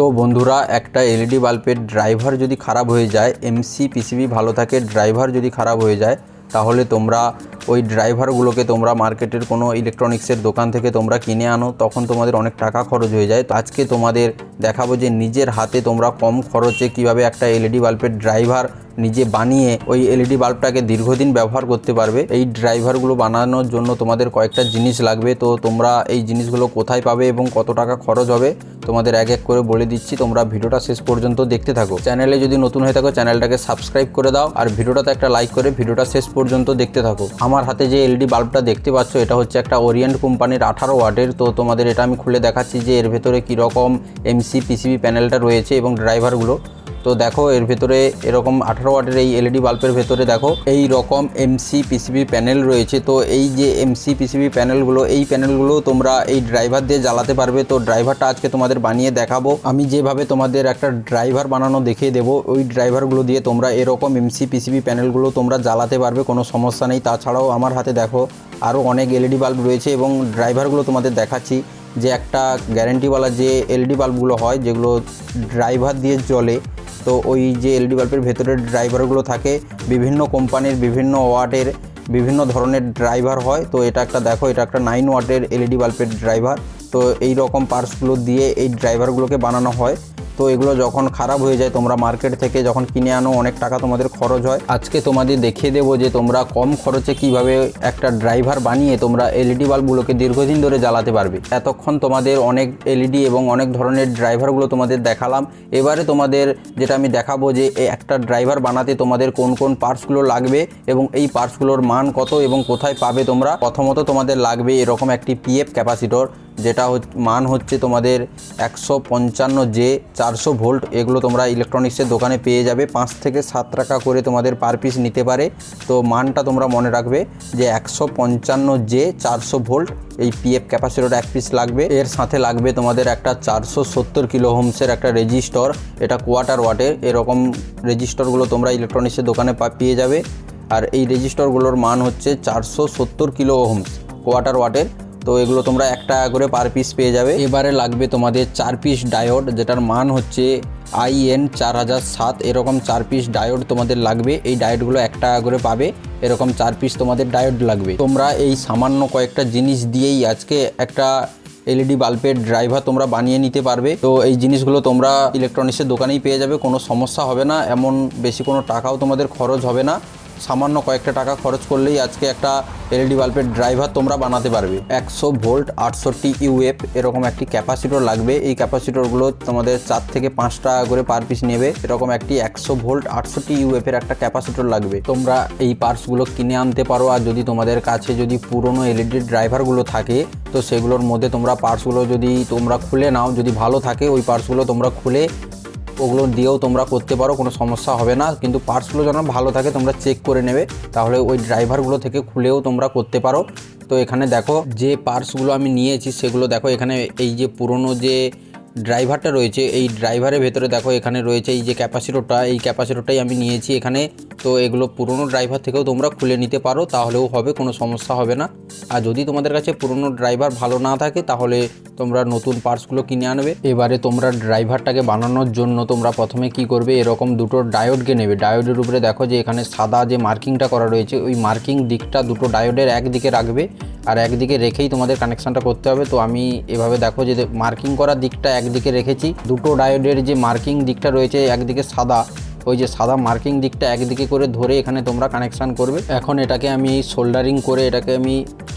তো বন্ধুরা, একটা এলইডি বাল্বের ড্রাইভার যদি খারাপ হয়ে যায়, এমসি, পিসিবি ভালো থাকে, ড্রাইভার যদি খারাপ হয়ে যায়, তাহলে তোমরা ওই ড্রাইভারগুলোকে তোমরা মার্কেটের কোনো ইলেকট্রনিক্সের দোকান থেকে তোমরা কিনে আনো, তখন তোমাদের অনেক টাকা খরচ হয়ে যায়। তো আজকে তোমাদের দেখাবো যে নিজের হাতে তোমরা কম খরচে কীভাবে একটা এলইডি বাল্বের ড্রাইভার নিজে বানিয়ে ওই এলইডি বাল্বটাকে দীর্ঘদিন ব্যবহার করতে পারবে। এই ড্রাইভারগুলো বানানোর জন্য তোমাদের কয়েকটা জিনিস লাগবে। তো তোমরা এই জিনিসগুলো কোথায় পাবে এবং কত টাকা খরচ হবে, তোমাদের এক এক করে বলে দিচ্ছি। তোমরা ভিডিওটা শেষ পর্যন্ত দেখতে থাকো। চ্যানেলে যদি নতুন হয়ে থাকো, চ্যানেলটাকে সাবস্ক্রাইব করে দাও। আর ভিডিওটাতে একটা লাইক করে ভিডিওটা শেষ পর্যন্ত দেখতে থাকো। আমার হাতে যে এলইডি বাল্বটা দেখতে পাচ্ছ, এটা হচ্ছে একটা ওরিয়েন্ট কোম্পানির আঠারো ওয়াটের। তো তোমাদের এটা আমি খুলে দেখাচ্ছি যে এর ভেতরে কীরকম এমসি, পিসিবি প্যানেলটা রয়েছে এবং ড্রাইভারগুলো। তো দেখো, এর ভেতরে এরকম আঠারো ওয়াটের এই এলইডি বাল্বের ভেতরে দেখো, এই রকম এমসি পিসিবি প্যানেল রয়েছে। তো এই যে এমসি পিসিবি প্যানেলগুলো এই প্যানেলগুলো তোমরা এই ড্রাইভার দিয়ে জ্বালাতে পারবে। তো ড্রাইভারটা আজকে তোমাদের বানিয়ে দেখাবো। আমি যেভাবে তোমাদের একটা ড্রাইভার বানানো দেখিয়ে দেবো, ওই ড্রাইভারগুলো দিয়ে তোমরা এরকম এমসি পিসিবি প্যানেলগুলো তোমরা জ্বালাতে পারবে, কোনো সমস্যা নেই। তাছাড়াও আমার হাতে দেখো আরও অনেক এলইডি বাল্ব রয়েছে এবং ড্রাইভারগুলো তোমাদের দেখাচ্ছি যে একটা গ্যারেন্টিওয়ালা যে এলইডি বাল্বগুলো হয়, যেগুলো ড্রাইভার দিয়ে জ্বলে। তো ওই যে এলইডি বাল্বের ভেতরের ড্রাইভারগুলো থাকে, বিভিন্ন কোম্পানির বিভিন্ন ওয়াটের বিভিন্ন ধরনের ড্রাইভার হয়। তো এটা একটা দেখো, এটা একটা নাইন ওয়াটের এলইডি বাল্বের ড্রাইভার। তো এই রকম পার্টসগুলো দিয়ে এই ড্রাইভারগুলোকে বানানো হয়। তো এগুলো যখন খারাপ হয়ে যায়, তোমরা মার্কেট থেকে যখন কিনে আনো, অনেক টাকা তোমাদের খরচ হয়। আজকে তোমাদের দেখিয়ে দেবো যে তোমরা কম খরচে কীভাবে একটা ড্রাইভার বানিয়ে তোমরা এলইডি বাল্বগুলোকে দীর্ঘদিন ধরে জ্বালাতে পারবে। এতক্ষণ তোমাদের অনেক এলইডি এবং অনেক ধরনের ড্রাইভারগুলো তোমাদের দেখালাম। এবারে তোমাদের যেটা আমি দেখাবো যে একটা ড্রাইভার বানাতে তোমাদের কোন কোন পার্টসগুলো লাগবে এবং এই পার্টসগুলোর মান কত এবং কোথায় পাবে তোমরা। প্রথমত তোমাদের লাগবে এরকম একটি পিএফ ক্যাপাসিটর যেটা মান হচ্ছে তোমাদের একশো পঞ্চান্ন জে, চারশো ভোল্ট। এগুলো তোমরা ইলেকট্রনিক্সের দোকানে পেয়ে যাবে। পাঁচ থেকে সাত টাকা করে তোমাদের পার পিস নিতে পারে। তো মানটা তোমরা মনে রাখবে যে একশো পঞ্চান্ন জে, চারশো ভোল্ট, এই পিএফ ক্যাপাসিটর এক পিস লাগবে। এর সাথে লাগবে তোমাদের একটা চারশো সত্তর কিলো হোমসের একটা রেজিস্টর। এটা কোয়ার্টার ওয়াটের এরকম রেজিস্টরগুলো তোমরা ইলেকট্রনিক্সের দোকানে পেয়ে যাবে। আর এই রেজিস্টরগুলোর মান হচ্ছে চারশো সত্তর কিলো হোমস কোয়াটার ওয়াটের তো এগুলো তোমরা এক টাকা করে পার পিস পেয়ে যাবে। এবারে লাগবে তোমাদের চার পিস ডায়োড যেটার মান হচ্ছে আইএন চার হাজার সাত। এরকম চার পিস ডায়োড তোমাদের লাগবে। এই ডায়োডগুলো এক টাকা করে পাবে। এরকম চার পিস তোমাদের ডায়োড লাগবে। তোমরা এই সামান্য কয়েকটা জিনিস দিয়েই আজকে একটা এলইডি বাল্বের ড্রাইভার তোমরা বানিয়ে নিতে পারবে। তো এই জিনিসগুলো তোমরা ইলেকট্রনিক্সের দোকানেই পেয়ে যাবে। কোনো সমস্যা হবে না। এমন বেশি কোনো টাকাও তোমাদের খরচ হবে না। সামান্য কয়েকটা টাকা খরচ করলেই আজকে একটা এলইডি বাল্বের ড্রাইভার তোমরা বানাতে পারবে। একশো ভোল্ট আটষট্টি ইউএফ এরকম একটি ক্যাপাসিটর লাগবে। এই ক্যাপাসিটরগুলো তোমাদের চার থেকে পাঁচ টাকা করে পার পিস নেবে। এরকম একটি একশো ভোল্ট আটষট্টি ইউএফ এর একটা ক্যাপাসিটর লাগবে। তোমরা এই পার্টসগুলো কিনে আনতে পারো। আর যদি তোমাদের কাছে যদি পুরনো এলইডি ড্রাইভারগুলো থাকে, তো সেগুলোর মধ্যে তোমরা পার্টসগুলো যদি তোমরা খুলে নাও। যদি ভালো থাকে, ওই পার্টসগুলো তোমরা খুলে ওগুলো দিয়েও তোমরা করতে পারো, কোনো সমস্যা হবে না। কিন্তু পার্টসগুলো যেন ভালো থাকে, তোমরা চেক করে নেবে। তাহলে ওই ড্রাইভারগুলো থেকে খুলেও তোমরা করতে পারো। তো এখানে দেখো, যে পার্টসগুলো আমি নিয়েছি, সেগুলো দেখো, এখানে এই যে পুরনো যে ড্রাইভারটা রয়েছে। এই ড্রাইভারের ভেতরে দেখো, এখানে রয়েছে এই যে ক্যাপাসিটরটা এই ক্যাপাসিটরটাই আমি নিয়েছি এখানে। তো এগুলো পুরনো ড্রাইভার থেকেও তোমরা খুলে নিতে পারো, তাহলেও হবে, কোনো সমস্যা হবে না। আর যদি তোমাদের কাছে পুরনো ড্রাইভার ভালো না থাকে, তাহলে তোমরা নতুন পার্টসগুলো কিনে আনবে। এবারে তোমরা ড্রাইভারটাকে বানানোর জন্য তোমরা প্রথমে কি করবে, এরকম দুটো ডায়োডকে নেবে। ডায়োডের উপরে দেখো যে এখানে সাদা যে মার্কিংটা করা রয়েছে, ওই মার্কিং দিকটা দুটো ডায়োডের একদিকে রাখবে। আর একদিকে রেখেই তোমাদের কানেকশানটা করতে হবে। তো আমি এভাবে দেখো যে মার্কিং করা দিকটা একদিকে রেখেছি। দুটো ডায়োডের যে মার্কিং দিকটা রয়েছে একদিকে সাদা, ওই যে সাদা মার্কিং দিকটা একদিকে করে ধরে এখানে তোমরা কানেকশান করবে। এখন এটাকে আমি সোল্ডারিং করে এটাকে আমি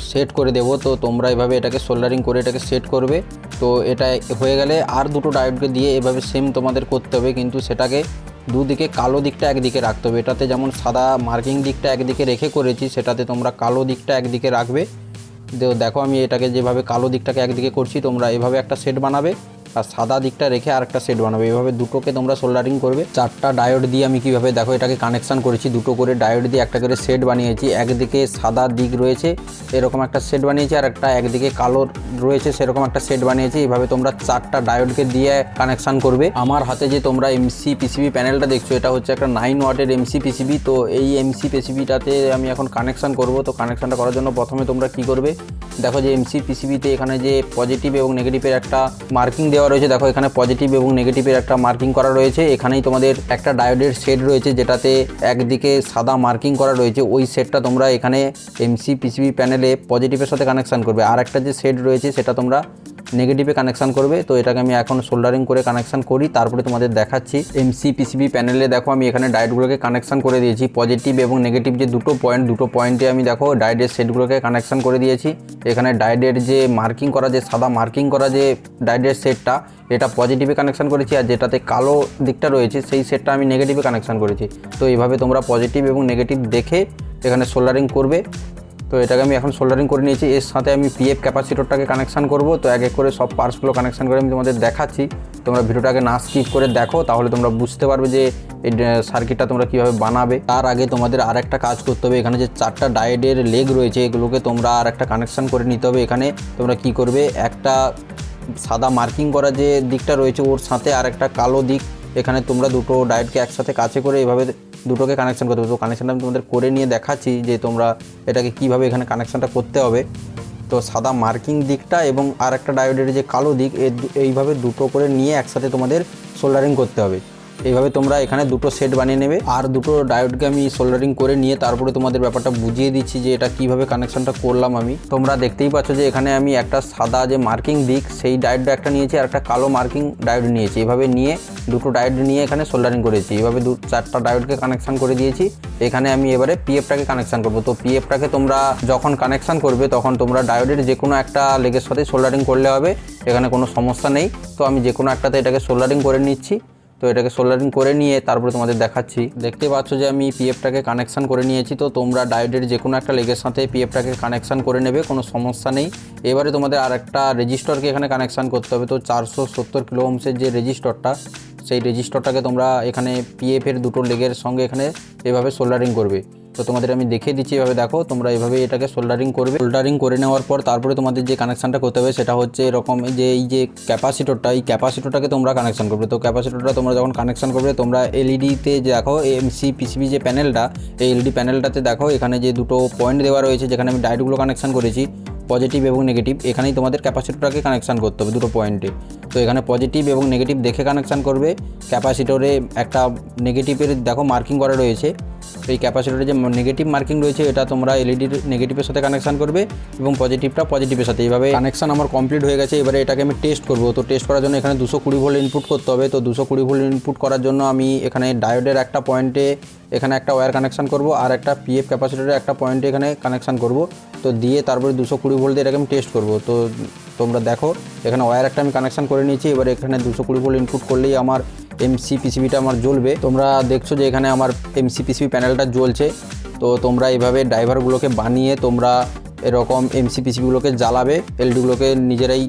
সেট করে দেব। তো তোমরা এভাবে এটাকে সোল্ডারিং করে এটাকে সেট করবে। তো এটা হয়ে গেলে আর দুটো ডায়োডকে দিয়ে এভাবে সেম তোমাদের করতে হবে। কিন্তু সেটাকে দুদিকে কালো দিকটা একদিকে রাখতে হবে। এটাতে যেমন সাদা মার্কিং দিকটা একদিকে রেখে করেছি, সেটাতে তোমরা কালো দিকটা একদিকে রাখবে। দেখো আমি এটাকে যেভাবে কালো দিকটাকে একদিকে করছি, তোমরা এভাবে একটা সেট বানাবে। আর সাদা দিকটা রেখে আর একটা সেট বানাবে। এভাবে দুটোকে তোমরা সোল্ডারিং করবে। চারটা ডায়োড দিয়ে আমি কীভাবে দেখো এটাকে কানেকশান করেছি, দুটো করে ডায়োড দিয়ে একটা করে সেট বানিয়েছি। একদিকে সাদা দিক রয়েছে, এরকম একটা সেট বানিয়েছি, আর একটা একদিকে কালো রয়েছে, সেরকম একটা সেট বানিয়েছি। এইভাবে তোমরা চারটা ডায়োডকে দিয়ে কানেকশান করবে। আমার হাতে যে তোমরা এমসি পিসিবি প্যানেলটা দেখছ, এটা হচ্ছে একটা নাইন ওয়াটের এমসি পিসিবি তো এই এমসি পিসিবিটাতে আমি এখন কানেকশান করব। তো কানেকশানটা করার জন্য প্রথমে তোমরা কি করবে? দেখো যে এমসি পিসিবিতে এখানে যে পজিটিভ এবং নেগেটিভের একটা মার্কিং দেওয়া দেওয়া রয়েছে। দেখো, এখানে পজিটিভ এবং নেগেটিভের একটা মার্কিং করা রয়েছে। এখানেই তোমাদের একটা ডায়োডের সেট রয়েছে, যেটাতে একদিকে সাদা মার্কিং করা রয়েছে। ওই সেটটা তোমরা এখানে এমসি পিসিবি প্যানেলে পজিটিভের সাথে কানেকশান করবে। আর একটা যে সেট রয়েছে, সেটা তোমরা নেগেটিভে কানেকশান করবে, তো এটাকে আমি এখন সোল্ডারিং করে কানেকশান করি, তারপরে তোমাদের দেখাচ্ছি। এমসি পিসিবি প্যানেলে দেখো, আমি এখানে ডায়েটগুলোকে কানেকশান করে দিয়েছি পজিটিভ এবং নেগেটিভ যে দুটো পয়েন্ট দুটো পয়েন্টে আমি দেখো ডায়েটের সেটগুলোকে কানেকশান করে দিয়েছি। এখানে ডায়েটের যে মার্কিং করা যে, সাদা মার্কিং করা যে ডায়েটের সেটটা এটা পজিটিভে কানেকশান করেছি, আর যেটাতে কালো দিকটা রয়েছে, সেই সেটটা আমি নেগেটিভে কানেকশান করেছি। তো এইভাবে তোমরা পজিটিভ এবং নেগেটিভ দেখে এখানে সোল্ডারিং করবে। তো এটাকে আমি এখন সোল্ডারিং করে নিয়েছি। এর সাথে আমি পিএফ ক্যাপাসিটরটাকে কানেকশান করব। তো এক এক করে সব পার্টসগুলো কানেকশান করে আমি তোমাদের দেখাচ্ছি। তোমরা ভিডিওটাকে না স্কিপ করে দেখো, তাহলে তোমরা বুঝতে পারবে যে এই সার্কিটটা তোমরা কীভাবে বানাবে। তার আগে তোমাদের আর একটা কাজ করতে হবে। এখানে যে চারটা ডায়েডের লেগ রয়েছে, এগুলোকে তোমরা আর একটা কানেকশান করে নিতে হবে এখানে। তোমরা কি করবে? একটা সাদা মার্কিং করা যে দিকটা রয়েছে, ওর সাথে আর একটা কালো দিক। এখানে তোমরা দুটো ডায়েটকে একসাথে কাছে করে এভাবে দুটোকে কানেকশান করতে হবে। তো কানেকশানটা আমি তোমাদের করে নিয়ে দেখাচ্ছি যে তোমরা এটাকে কীভাবে এখানে কানেকশানটা করতে হবে। তো সাদা মার্কিং দিকটা এবং আর একটা ডায়োডের যে কালো দিক এইভাবে দুটো করে নিয়ে একসাথে তোমাদের সোল্ডারিং করতে হবে। এইভাবে তোমরা এখানে দুটো সেট বানিয়ে নেবে। আর দুটো ডায়োডকে আমি সোল্ডারিং করে নিয়ে তারপরে তোমাদের ব্যাপারটা বুঝিয়ে দিচ্ছি যে এটা কীভাবে কানেকশনটা করলাম আমি। তোমরা দেখতেই পাচ্ছ যে এখানে আমি একটা সাদা যে মার্কিং দিক, সেই ডায়োডটা একটা নিয়েছি আর একটা কালো মার্কিং ডায়োড নিয়েছি। এভাবে নিয়ে দুটো ডায়োড নিয়ে এখানে সোল্ডারিং করেছি। এভাবে দু, চারটা ডায়োডকে কানেকশন করে দিয়েছি। এখানে আমি এবারে পিএফটাকে কানেকশন করব। তো পিএফটাকে তোমরা যখন কানেকশন করবে, তখন তোমরা ডায়োডের যে কোনো একটা লেগের সাথে সোল্ডারিং করলে হবে, এখানে কোনো সমস্যা নেই। তো আমি যে কোনো একটাতে এটাকে সোল্ডারিং করে নিচ্ছি। তো এটাকে সোল্ডারিং করে নিয়ে তারপরে তোমাদের দেখাচ্ছি। দেখতে পাচ্ছ যে আমি পিএফটাকে কানেকশান করে নিয়েছি, তো তোমরা ডায়োডের যে কোনো একটা লেগের সাথে পিএফটাকে কানেকশান করে নেবে, কোনো সমস্যা নেই। এবারে তোমাদের আর একটা রেজিস্টরকে এখানে কানেকশান করতে হবে, তো চারশো সত্তর কিলো ওহমসের যে রেজিস্টরটা সেই রেজিস্টরটাকে তোমরা এখানে পিএফের দুটো লেগের সঙ্গে এখানে এভাবে সোল্ডারিং করবে। তো তোমাদের আমি দেখিয়ে দিচ্ছি এভাবে, দেখো, তোমরা এভাবে এটাকে সোল্ডারিং করবে। সোল্ডারিং করে নেওয়ার পর তারপরে তোমাদের যে কানেকশানটা করতে হবে, সেটা হচ্ছে এরকম যে, এই যে ক্যাপাসিটরটা এই ক্যাপাসিটরটাকে তোমরা কানেকশান করবে। তো ক্যাপাসিটরটা তোমরা যখন কানেকশান করবে, তোমরা এলইডিতে দেখো এমসি পিসিবি যে প্যানেলটা এই এলইডি প্যানেলটাতে দেখো, এখানে যে দুটো পয়েন্ট দেওয়া রয়েছে, যেখানে আমি ডায়োডগুলো কানেকশান করেছি পজিটিভ এবং নেগেটিভ এখানেই তোমাদের ক্যাপাসিটরটাকে কানেকশান করতে হবে দুটো পয়েন্টে তো এখানে পজিটিভ এবং নেগেটিভ দেখে কানেকশান করবে। ক্যাপাসিটরে একটা নেগেটিভের দেখো মার্কিং করা রয়েছে। এই ক্যাপাসিটরে যে নেগেটিভ মার্কিং রয়েছে, এটা তোমরা এলইডির নেগেটিভের সাথে কানেকশন করবে এবং পজিটিভটা পজিটিভের সাথে। এইভাবে কানেকশন আমার কমপ্লিট হয়ে গেছে, এবারে এটাকে আমি টেস্ট করব। তো টেস্ট করার জন্য এখানে দুশো কুড়ি ভোল্ট ইনপুট করতে হবে। তো দুশো কুড়ি ভোল্ট ইনপুট করার জন্য আমি এখানে ডায়োডের একটা পয়েন্টে এখানে একটা ওয়্যার কানেকশন করব আর একটা পিএফ ক্যাপাসিটরের একটা পয়েন্টে এখানে কানেকশন করব। তো দিয়ে তারপরে দুশো কুড়ি ভোল্ট দিয়ে এটাকে আমি টেস্ট করব। তো তোমরা দেখো, এখানে ওয়্যার একটা আমি কানেকশন করে নিয়েছি। এবার এখানে দুশো কুড়ি ভোল্ট ইনপুট করলেই আমার এমসি পিসিবিটা আমার জ্বলবে। তোমরা দেখছ যে এখানে আমার এমসি পিসিবি প্যানেলটা জ্বলছে। তো তোমরা এইভাবে ড্রাইভারগুলোকে বানিয়ে তোমরা এরকম এমসি পিসিবিগুলোকে জ্বালাবে। এলডিগুলোকে নিজেরাই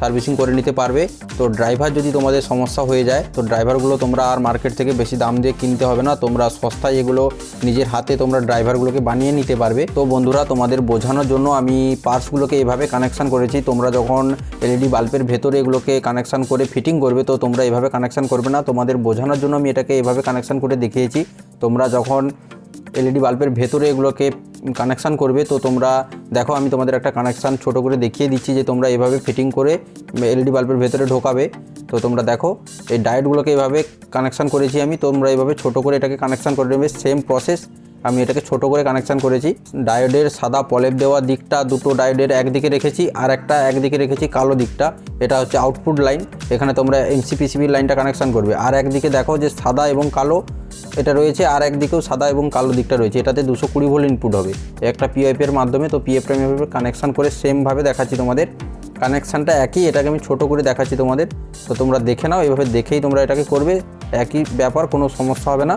সার্ভিসিং করে নিতে পারবে। তো ড্রাইভার যদি তোমাদের সমস্যা হয়ে যায়, তো ড্রাইভারগুলো তোমরা আর মার্কেট থেকে বেশি দাম দিয়ে কিনতে হবে না। তোমরা সস্তায় এগুলো নিজের হাতে তোমরা ড্রাইভারগুলোকে বানিয়ে নিতে পারবে। তো বন্ধুরা, তোমাদের বোঝানোর জন্য আমি পার্টসগুলোকে এভাবে কানেকশান করেছি। তোমরা যখন এলইডি বাল্বের ভেতরে এগুলোকে কানেকশান করে ফিটিং করবে, তো তোমরা এভাবে কানেকশান করবে না। তোমাদের বোঝানোর জন্য আমি এটাকে এভাবে কানেকশান করে দেখিয়েছি। তোমরা যখন এলইডি বাল্বের ভেতরে এগুলোকে কানেকশান করবে। তো তোমরা দেখো, আমি তোমাদের একটা কানেকশান ছোট করে দেখিয়ে দিচ্ছি যে তোমরা এভাবে ফিটিং করে এলইডি বাল্বের ভেতরে ঢোকাবে। তো তোমরা দেখো, এই ডায়েটগুলোকে এভাবে কানেকশান করেছি আমি। তোমরা এভাবে ছোট করে এটাকে কানেকশান করে নেবে সেম প্রসেস আমি এটাকে ছোট করে কানেকশান করেছি। ডায়োডের সাদা পলেপ দেওয়া দিকটা দুটো ডায়োডের একদিকে রেখেছি, আর একটা একদিকে রেখেছি কালো দিকটা। এটা হচ্ছে আউটপুট লাইন এখানে তোমরা এমসিপিসিবির লাইনটা কানেকশান করবে। আর একদিকে দেখো যে সাদা এবং কালো এটা রয়েছে, আর একদিকেও সাদা এবং কালো দিকটা রয়েছে। এটাতে দুশো কুড়ি ভোল্ট ইনপুট হবে। একটা পিএফের মাধ্যমে, তো পিএফটা আমি কানেকশান করে সেমভাবে দেখাচ্ছি তোমাদের। কানেকশানটা একই, এটাকে আমি ছোট করে দেখাচ্ছি তোমাদের। তো তোমরা দেখে নাও, এভাবে দেখেই তোমরা এটাকে করবে। একই ব্যাপার, কোনো সমস্যা হবে না।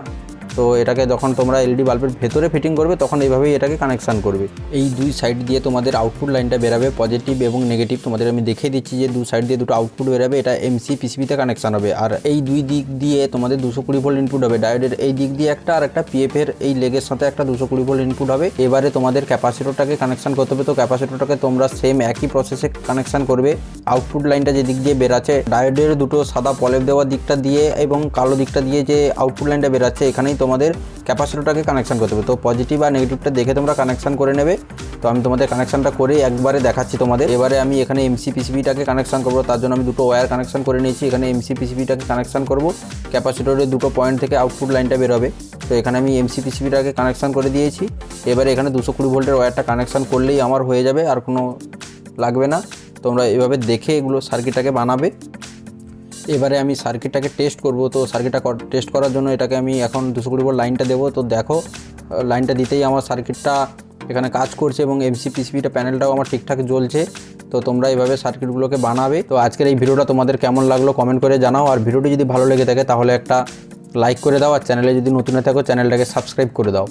তো এটাকে যখন তোমরা এলইডি বাল্বের ভেতরে ফিটিং করবে, তখন এইভাবেই এটাকে কানেকশান করবে। এই দুই সাইড দিয়ে তোমাদের আউটপুট লাইনটা বেরাবে পজিটিভ এবং নেগেটিভ তোমাদের আমি দেখিয়ে দিচ্ছি যে দু সাইড দিয়ে দুটো আউটপুট বেরাবে, এটা এমসি পিসিবিতে কানেকশান হবে। আর এই দুই দিক দিয়ে তোমাদের দুশো কুড়ি ভোল্ট ইনপুট হবে। ডায়োডের এই দিক দিয়ে একটা আর একটা পিএফ এর এই লেগের সাথে একটা দুশো কুড়ি ভোল্ট ইনপুট হবে। এবারে তোমাদের ক্যাপাসিটরটাকে কানেকশান করতে হবে। তো ক্যাপাসিটরটাকে তোমরা সেম একই প্রসেসে কানেকশান করবে। আউটপুট লাইনটা যে দিক দিয়ে বেরাচ্ছে ডায়োডের দুটো সাদা পলেপ দেওয়া দিকটা দিয়ে এবং কালো দিকটা দিয়ে যে আউটপুট লাইনটা বেরাচ্ছে, এখানেই তোমাদের ক্যাপাসিটরটাকে কানেকশন করতে হবে। তো পজিটিভ আর নেগেটিভটা দেখে তোমরা কানেকশান করে নেবে। তো আমি তোমাদের কানেকশানটা করে একবারে দেখাচ্ছি তোমাদের। এবারে আমি এখানে এমসি পিসিবিটাকে কানেকশান করব, তার জন্য আমি দুটো ওয়্যার কানেকশান করে নিয়েছি। এখানে এমসি পিসিবিটাকে কানেকশান করব। ক্যাপাসিটরের দুটো পয়েন্ট থেকে আউটপুট লাইনটা বেরোবে। তো এখানে আমি এমসি পিসিবিটাকে কানেকশান করে দিয়েছি। এবারে এখানে দুশো কুড়ি ভোল্টের ওয়্যারটা কানেকশান করলেই আমার হয়ে যাবে, আর কোনো লাগবে না। তোমরা এভাবে দেখে এগুলো সার্কিটটাকে বানাবে। এবারে আমি সার্কিটটাকে টেস্ট করব, তো সার্কিটটা টেস্ট করার জন্য এটাকে আমি এখন দুশো কুড়ি ভোল্ট লাইনটা দেবো। তো দেখো লাইনটা দিতেই আমার সার্কিটটা এখানে কাজ করছে এবং এমসি পিসিবিটা প্যানেলটাও আমার ঠিকঠাক জ্বলছে। তো তোমরা এইভাবে সার্কিটগুলোকে বানাবে। তো আজকের এই ভিডিওটা তোমাদের কেমন লাগল কমেন্ট করে জানাও। আর ভিডিওটি যদি ভালো লেগে থাকে, তাহলে একটা লাইক করে দাও। আর চ্যানেলে যদি নতুন থাকো চ্যানেলটাকে সাবস্ক্রাইব করে দাও।